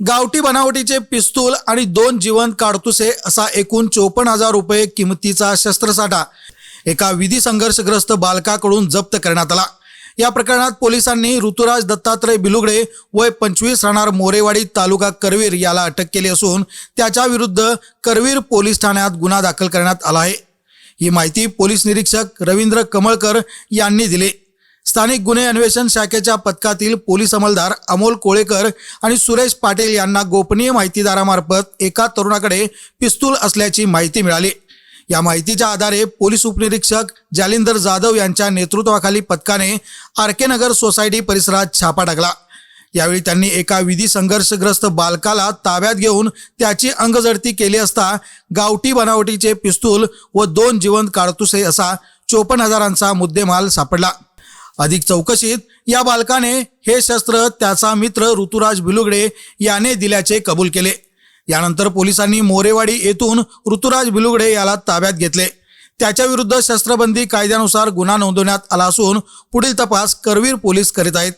गावठी बनावटीचे पिस्तूल आणि दोन जिवंत काडतुसे असा एकूण चोपन्न हजार रुपये किमतीचा शस्त्रसाठा एका विधी संघर्षग्रस्त बालकाकडून जप्त करण्यात आला. या प्रकरणात पोलिसांनी ऋतुराज दत्तात्रय बिलुगडे वय पंचवीस राहणार मोरेवाडी तालुका करवीर याला अटक केली असून त्याच्या विरुद्ध करवीर पोलीस ठाण्यात गुन्हा दाखल करण्यात आला आहे. ही माहिती पोलीस निरीक्षक रवींद्र कमळकर यांनी दिली. स्थानिक गुन्हे अन्वेषण शाखेच्या पथकातील पोलीस अंमलदार अमोल कोळेकर आणि सुरेश पाटील यांना गोपनीय माहितीदारामार्फत एका तरुणाकडे पिस्तूल असल्याची माहिती मिळाली. या माहितीच्या आधारे पोलीस उपनिरीक्षक जालिंदर जाधव यांच्या नेतृत्वाखाली पथकाने आर के नगर सोसायटी परिसरात छापा टाकला. यावेळी त्यांनी एका विधी संघर्षग्रस्त बालकाला ताब्यात घेऊन त्याची अंगजडती केली असता गावठी बनावटीचे पिस्तूल व दोन जिवंत काडतुसे असा चोपन्न हजारांचा मुद्देमाल सापडला. अधिक चौकशीत या बालकाने हे शस्त्र त्याचा मित्र ऋतुराज बिलुगडे याने दिल्याचे कबूल केले. यानंतर पोलिसांनी मोरेवाडी येथून ऋतुराज बिलुगडे याला ताब्यात घेतले. त्याच्याविरुद्ध शस्त्रबंदी कायद्यानुसार गुन्हा नोंदवण्यात आला असून पुढील तपास करवीर पोलीस करीत आहेत.